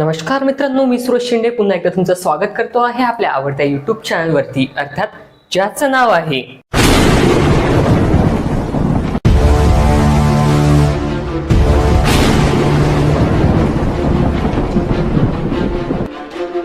नमस्कार मित्रांनो मी सुरेश शिंदे. पुन्हा एकदा तुमचं स्वागत करतो आहे आपल्या आवडत्या युट्यूब चॅनलवरती अर्थात ज्याचं नाव आहे.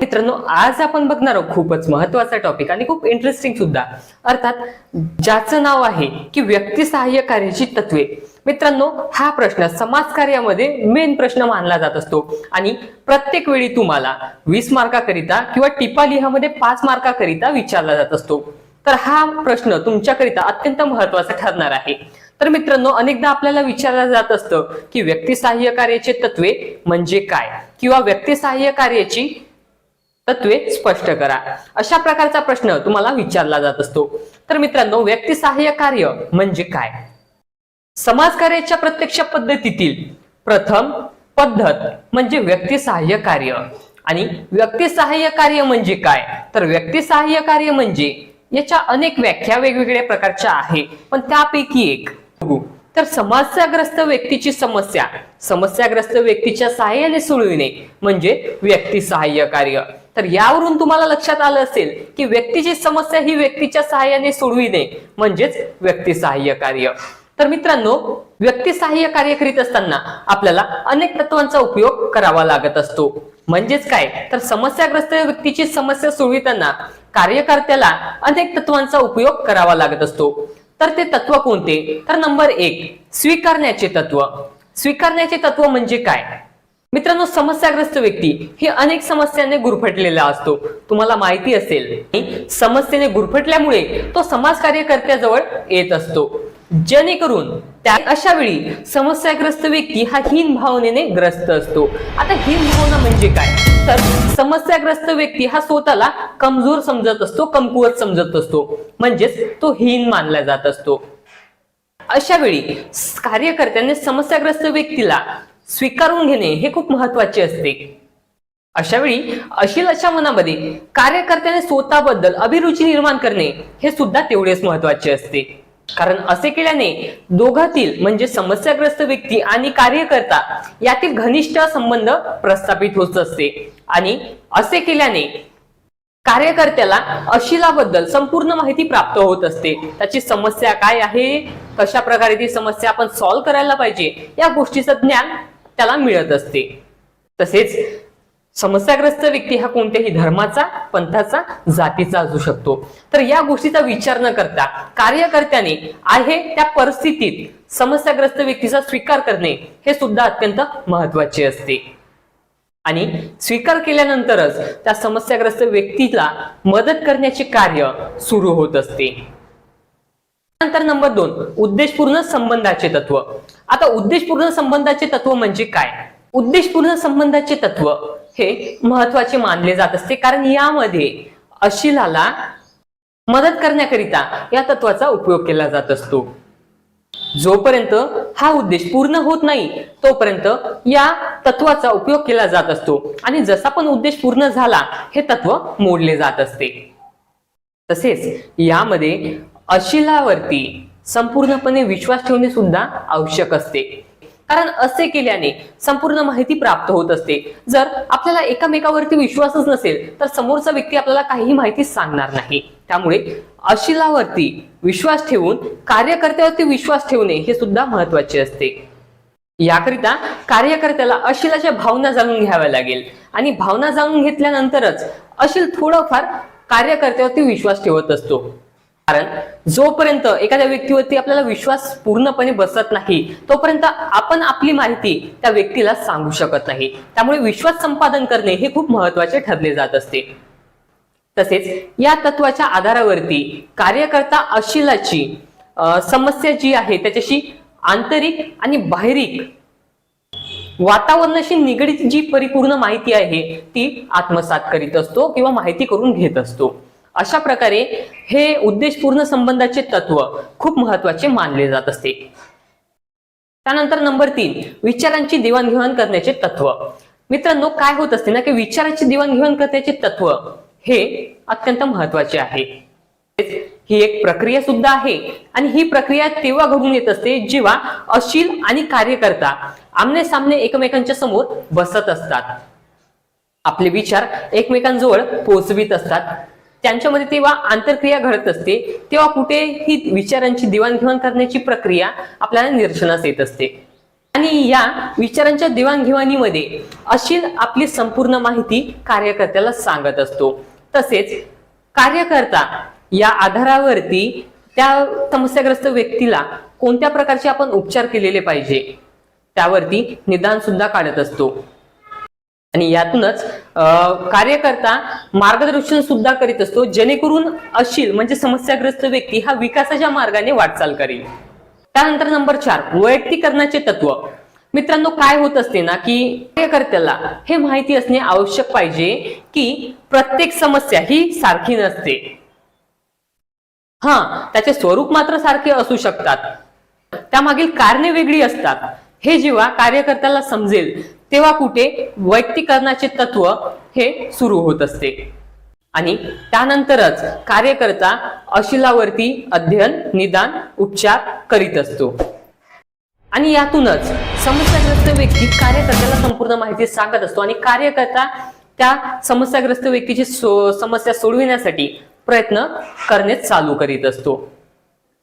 मित्रांनो आज आपण बघणार आहोत खूपच महत्त्वाचा टॉपिक आणि खूप इंटरेस्टिंग सुद्धा. अर्थात ज्याचं नाव आहे की व्यक्ती सहाय्य कार्याची तत्वे. मित्रांनो हा प्रश्न समाजकार्यामध्ये मेन प्रश्न मानला जात असतो. आणि प्रत्येक वेळी तुम्हाला वीस मार्काकरिता किंवा टिपा लिहामध्ये पाच मार्काकरिता विचारला जात असतो. तर हा प्रश्न तुमच्याकरिता अत्यंत महत्त्वाचा ठरणार आहे. तर मित्रांनो अनेकदा आपल्याला विचारलं जात असतं की व्यक्ती सहाय्य कार्याचे तत्वे म्हणजे काय? किंवा व्यक्ती सहाय्य कार्याची तत्वे स्पष्ट करा. अशा प्रकारचा प्रश्न तुम्हाला विचारला जात असतो. तर मित्रांनो व्यक्ती सहाय्य कार्य म्हणजे काय? समाजकार्याच्या प्रत्यक्ष पद्धतीतील प्रथम पद्धत म्हणजे व्यक्ती सहाय्य कार्य. आणि व्यक्ती सहाय्य कार्य म्हणजे काय? तर व्यक्ती सहाय्य कार्य म्हणजे याच्या अनेक व्याख्या वेगवेगळ्या प्रकारच्या आहे पण त्यापैकी एक. तर समस्याग्रस्त व्यक्तीची समस्या. समस्याग्रस्त व्यक्तीच्या सहाय्याने सोडविणे म्हणजे व्यक्ती सहाय्य कार्य. तर यावरून तुम्हाला लक्षात आलं असेल की व्यक्तीची समस्या ही व्यक्तीच्या सहाय्याने सोडविणे म्हणजेच व्यक्ती सहाय्य कार्य. तर मित्रांनो व्यक्ती सहाय्य कार्य करीत असताना आपल्याला अनेक तत्वांचा उपयोग करावा लागत असतो. म्हणजेच काय? तर समस्याग्रस्त व्यक्तीची समस्या सोडविताना कार्यकर्त्याला अनेक तत्वांचा उपयोग करावा लागत असतो. तर ते तत्व कोणते? तर नंबर एक स्वीकारण्याचे तत्व. स्वीकारण्याचे तत्व म्हणजे काय? मित्रांनो समस्याग्रस्त व्यक्ती ही अनेक समस्यांनी गुरफटलेला असतो. तुम्हाला माहिती असेल समस्येने गुरफटल्यामुळे तो समाज कार्यकर्त्याजवळ येत असतो. जेणेकरून त्या अशा वेळी समस्याग्रस्त व्यक्ती हा हीन भावनेने ग्रस्त असतो. आता हीन भावना म्हणजे काय? तर समस्याग्रस्त व्यक्ती हा स्वतःला कमजोर समजत असतो कमकुवत समजत असतो. म्हणजेच तो हीन मानला जात असतो. अशा वेळी कार्यकर्त्यांनी समस्याग्रस्त व्यक्तीला स्वीकारून घेणे हे खूप महत्त्वाचे असते. अशा वेळी अशा मनामध्ये कार्यकर्त्याने स्वतःबद्दल अभिरुची निर्माण करणे हे सुद्धा तेवढेच महत्त्वाचे असते. कारण असे केल्याने दोघातील म्हणजे समस्याग्रस्त व्यक्ती आणि कार्यकर्ता यातील घनिष्ठ संबंध प्रस्थापित होत असते. आणि असे केल्याने कार्यकर्त्याला अशिलाबद्दल संपूर्ण माहिती प्राप्त होत असते. त्याची समस्या काय आहे? कशा प्रकारे ती समस्या आपण सॉल्व्ह करायला पाहिजे? या गोष्टीचं ज्ञान त्याला मिळत असते. तसेच समस्याग्रस्त व्यक्ती हा कोणत्याही धर्माचा पंथाचा जातीचा असू शकतो. तर या गोष्टीचा विचार न करता कार्यकर्त्याने आहे त्या परिस्थितीत समस्याग्रस्त व्यक्तीचा स्वीकार करणे हे सुद्धा अत्यंत महत्त्वाचे असते. आणि स्वीकार केल्यानंतरच त्या समस्याग्रस्त व्यक्तीला मदत करण्याचे कार्य सुरू होत असते. नंतर नंबर दोन उद्देशपूर्ण संबंधाचे तत्व. आता उद्देशपूर्ण संबंधाचे तत्व म्हणजे काय? उद्देशपूर्ण संबंधाचे तत्व हे महत्त्वाचे मानले जात असते. कारण यामध्ये अशिलाला मदत करण्याकरिता या तत्वाचा उपयोग केला जात असतो. जोपर्यंत हा उद्देश पूर्ण होत नाही तोपर्यंत या तत्वाचा उपयोग केला जात असतो. आणि जसा पण उद्देश पूर्ण झाला हे तत्व मोडले जात असते. तसेच यामध्ये अशिलावरती संपूर्णपणे विश्वास ठेवणे सुद्धा आवश्यक असते. कारण असे केल्याने संपूर्ण माहिती प्राप्त होत असते. जर आपल्याला एकामेकावरती विश्वासच नसेल तर समोरचा व्यक्ती आपल्याला काहीही माहिती सांगणार नाही. त्यामुळे अशिलावरती विश्वास ठेवून कार्यकर्त्यावरती विश्वास ठेवणे हे सुद्धा महत्त्वाचे असते. याकरिता कार्यकर्त्याला अशिलाच्या भावना जाणून घ्याव्या लागेल. आणि भावना जाणून घेतल्यानंतरच अशिल थोडंफार कार्यकर्त्यावरती विश्वास ठेवत असतो. कारण जोपर्यंत एखाद्या व्यक्तीवरती आपल्याला विश्वास पूर्णपणे बसत नाही तोपर्यंत आपण आपली माहिती त्या व्यक्तीला सांगू शकत नाही. त्यामुळे विश्वास संपादन करणे हे खूप महत्त्वाचे ठरले जात असते. तसेच या तत्वाच्या आधारावरती कार्यकर्ता अशिलाची समस्या जी आहे त्याच्याशी आंतरिक आणि बाहेरिक वातावरणाशी निगडीत जी परिपूर्ण माहिती आहे ती आत्मसात करीत असतो किंवा माहिती करून घेत असतो. अशा प्रकारे हे उद्देशपूर्ण संबंधाचे तत्व खूप महत्त्वाचे मानले जात असते. त्यानंतर नंबर तीन विचारांची देवाणघेवाण करण्याचे तत्व. मित्रांनो काय होत असते ना की विचारांची देवाणघेवाण करण्याचे तत्व हे अत्यंत महत्त्वाचे आहे. ही एक प्रक्रिया सुद्धा आहे आणि ही प्रक्रिया तेव्हा घडून येत असते जेव्हा अशील आणि कार्यकर्ता आमने सामने एकमेकांच्या समोर बसत असतात. आपले विचार एकमेकांजवळ पोहोचवित असतात. त्यांच्यामध्ये तेव्हा आंतरक्रिया घडत असते तेव्हा कुठे ही विचारांची देवाणघेवाण करण्याची प्रक्रिया आपल्याला निदर्शनास येत असते. आणि या विचारांच्या देवाणघेवाणीमध्ये अशी आपली संपूर्ण माहिती कार्यकर्त्याला सांगत असतो. तसेच कार्यकर्ता या आधारावरती त्या समस्याग्रस्त व्यक्तीला कोणत्या प्रकारचे आपण उपचार केलेले पाहिजे त्यावरती निदान सुद्धा काढत असतो. आणि यातूनच अं, कार्यकर्ता मार्गदर्शन सुद्धा करीत असतो जेणेकरून अशील म्हणजे समस्याग्रस्त व्यक्ती हा विकासाच्या मार्गाने वाटचाल करेल. त्यानंतर नंबर चार वैयक्तिकरणाचे तत्व. मित्रांनो काय होत असते ना की कार्यकर्त्याला हे माहिती असणे आवश्यक पाहिजे की प्रत्येक समस्या ही सारखी नसते. हा त्याचे स्वरूप मात्र सारखे असू शकतात. त्यामागील कारणे वेगळी असतात. हे जेव्हा कार्यकर्त्याला समजेल तेव्हा कुठे वैयक्तिकरणाचे तत्व हे सुरू होत असते. आणि त्यानंतरच कार्यकर्ता अशिलावरती अध्ययन निदान उपचार करीत असतो. आणि यातूनच समस्याग्रस्त व्यक्ती कार्यकर्त्याला संपूर्ण माहिती सांगत असतो आणि कार्यकर्ता त्या समस्याग्रस्त व्यक्तीची सो- समस्या सोडविण्यासाठी प्रयत्न करणे चालू करीत असतो.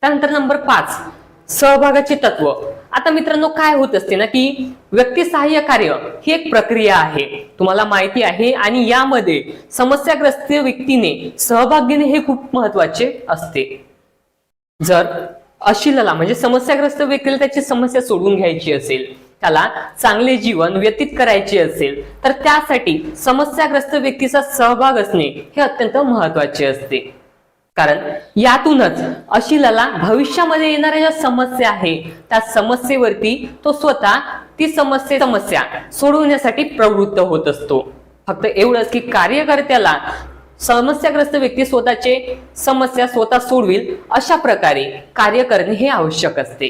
त्यानंतर नंबर पाच सहभागाचे तत्व. आता मित्रांनो काय होत असते ना की व्यक्ती सहाय्य कार्य ही एक प्रक्रिया आहे. तुम्हाला माहिती आहे आणि यामध्ये समस्याग्रस्त व्यक्तीने सहभाग घेणे हे खूप महत्त्वाचे असते. जर अशिलाला म्हणजे समस्याग्रस्त व्यक्तीला त्याची समस्या सोडून घ्यायची असेल त्याला चांगले जीवन व्यतीत करायचे असेल तर त्यासाठी समस्याग्रस्त व्यक्तीचा सहभाग असणे हे अत्यंत महत्त्वाचे असते. कारण यातूनच अशिलाला भविष्यामध्ये येणाऱ्या ज्या समस्या आहे त्या समस्येवरती तो स्वतः ती समस्ये समस्या सोडवण्यासाठी प्रवृत्त होत असतो. फक्त एवढंच की कार्यकर्त्याला समस्याग्रस्त व्यक्ती स्वतःचे समस्या स्वतः सोडविल अशा प्रकारे कार्य करणे हे आवश्यक असते.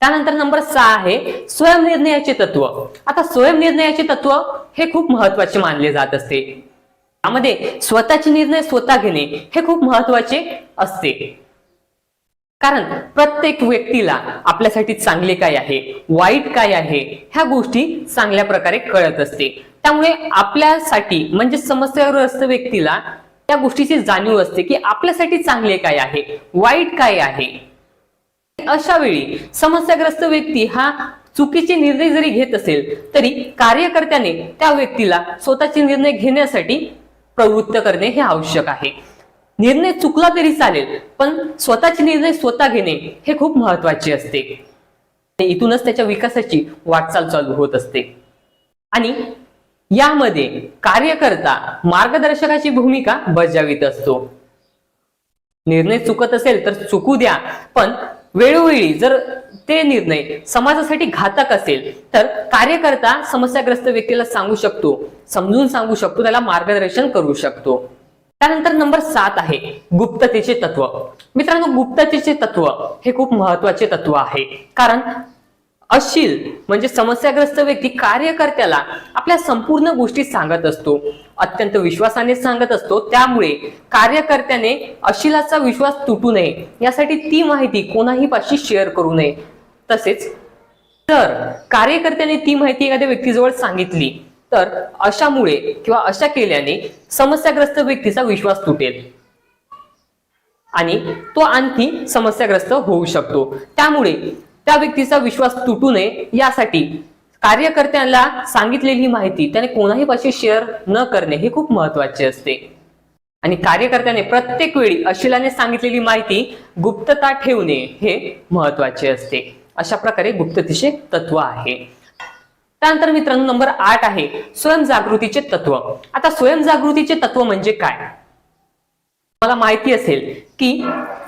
त्यानंतर नंबर सहा आहे स्वयंनिर्णयाचे तत्व. आता स्वयंनिर्णयाचे तत्व हे खूप महत्त्वाचे मानले जात असते. यामध्ये स्वतःचे निर्णय स्वतः घेणे हे खूप महत्त्वाचे असते. कारण प्रत्येक व्यक्तीला आपल्यासाठी चांगले काय आहे वाईट काय आहे ह्या गोष्टी चांगल्या प्रकारे कळत असते. त्यामुळे आपल्यासाठी म्हणजे समस्याग्रस्त व्यक्तीला त्या गोष्टीची जाणीव असते की आपल्यासाठी चांगले काय आहे वाईट काय आहे. अशा वेळी समस्याग्रस्त व्यक्ती हा चुकीचे निर्णय जरी घेत असेल तरी कार्यकर्त्याने त्या व्यक्तीला स्वतःचे निर्णय घेण्यासाठी प्रवृत्त करणे हे आवश्यक आहे. निर्णय चुकला तरी चालेल पण स्वतःचे निर्णय स्वतः घेणे हे खूप महत्त्वाचे असते. इथूनच त्याच्या विकासाची वाटचाल चालू होत असते. आणि यामध्ये कार्यकर्ता मार्गदर्शकाची भूमिका बजावित असतो. निर्णय चुकत असेल तर चुकू द्या पण वेळोवेळी जर ते निर्णय समाजासाठी घातक असेल तर कार्यकर्ता समस्याग्रस्त व्यक्तीला सांगू शकतो समजून सांगू शकतो त्याला मार्गदर्शन करू शकतो. त्यानंतर नंबर सात आहे गुप्ततेचे तत्व. मित्रांनो गुप्ततेचे तत्व हे खूप महत्त्वाचे तत्व आहे. कारण अशील म्हणजे समस्याग्रस्त व्यक्ती कार्यकर्त्याला आपल्या संपूर्ण गोष्टी सांगत असतो. अत्यंत विश्वासाने सांगत असतो. त्यामुळे कार्यकर्त्याने अशिलाचा विश्वास तुटू नये. यासाठी ती माहिती कोणाही पाशी शेअर करू नये. तसेच तर कार्यकर्त्याने ती माहिती एखाद्या व्यक्तीजवळ सांगितली तर अशामुळे किंवा अशा केल्याने समस्याग्रस्त व्यक्तीचा विश्वास तुटेल. आणि तो आणखी समस्याग्रस्त होऊ शकतो. त्यामुळे त्या व्यक्तीचा विश्वास तुटू नये यासाठी कार्यकर्त्याला सांगितलेली माहिती त्याने कोणाही पाशी शेअर न करणे हे खूप महत्त्वाचे असते. आणि कार्यकर्त्याने प्रत्येक वेळी अशिलाने सांगितलेली माहिती गुप्तता ठेवणे हे महत्त्वाचे असते. अशा प्रकारे गुप्ततेचे तत्व आहे. त्यानंतर मित्रांनो नंबर आठ आहे स्वयंजागृतीचे तत्व. आता स्वयंजागृतीचे तत्व म्हणजे काय? मला माहिती असेल की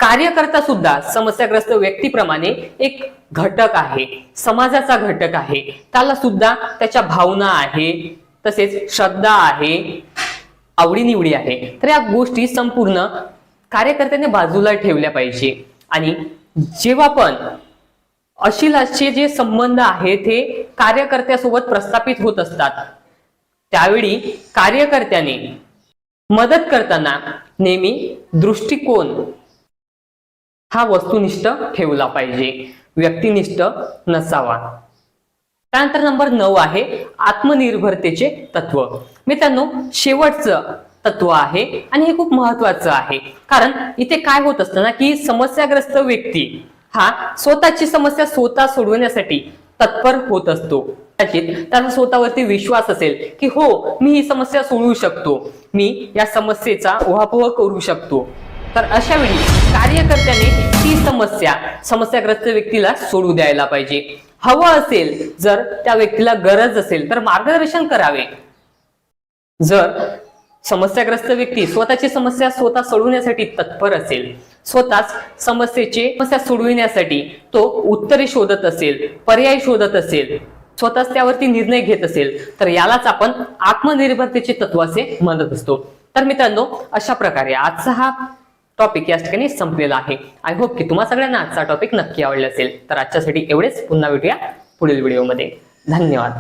कार्यकर्ता सुद्धा समस्याग्रस्त व्यक्तीप्रमाणे एक घटक आहे समाजाचा घटक आहे. त्याला सुद्धा त्याच्या भावना आहे तसेच श्रद्धा आहे आवडीनिवडी आहे. तर या गोष्टी संपूर्ण कार्यकर्त्याने बाजूला ठेवल्या पाहिजे. आणि जेव्हा पण अशिलाचे जे संबंध आहेत हे कार्यकर्त्यासोबत प्रस्थापित होत असतात. त्यावेळी कार्यकर्त्याने मदत करताना नेहमी दृष्टिकोन हा वस्तुनिष्ठ ठेवला पाहिजे. व्यक्तिनिष्ठ नसावा. त्यानंतर नंबर नऊ आहे आत्मनिर्भरतेचे तत्व. मित्रांनो शेवटचं तत्व आहे आणि हे खूप महत्वाचं आहे. कारण इथे काय होत असतं ना की समस्याग्रस्त व्यक्ती हा स्वतःची समस्या स्वतः सोडवण्यासाठी तत्पर होत असतो. कदाचित त्याचा स्वतःवरती विश्वास असेल की हो मी ही समस्या सोडवू शकतो. मी या समस्येचा उहापोह करू शकतो. तर अशा वेळी कार्यकर्त्याने ती समस्या समस्याग्रस्त व्यक्तीला सोडू द्यायला पाहिजे. हवं असेल जर त्या व्यक्तीला गरज असेल तर मार्गदर्शन करावे. जर समस्याग्रस्त व्यक्ती स्वतःची समस्या स्वतः सोडवण्यासाठी तत्पर असेल स्वतःच समस्येची समस्या सोडविण्यासाठी तो उत्तरे शोधत असेल पर्याय शोधत असेल स्वतःच त्यावरती निर्णय घेत असेल तर यालाच आपण आत्मनिर्भरतेचे तत्व असे म्हणत असतो. तर मित्रांनो अशा प्रकारे आजचा हा टॉपिक या ठिकाणी संपलेला आहे. आय होप की तुम्हाला सगळ्यांना आजचा टॉपिक नक्की आवडला असेल. तर आजच्यासाठी एवढेच. पुन्हा भेटूया पुढील व्हिडिओमध्ये धन्यवाद.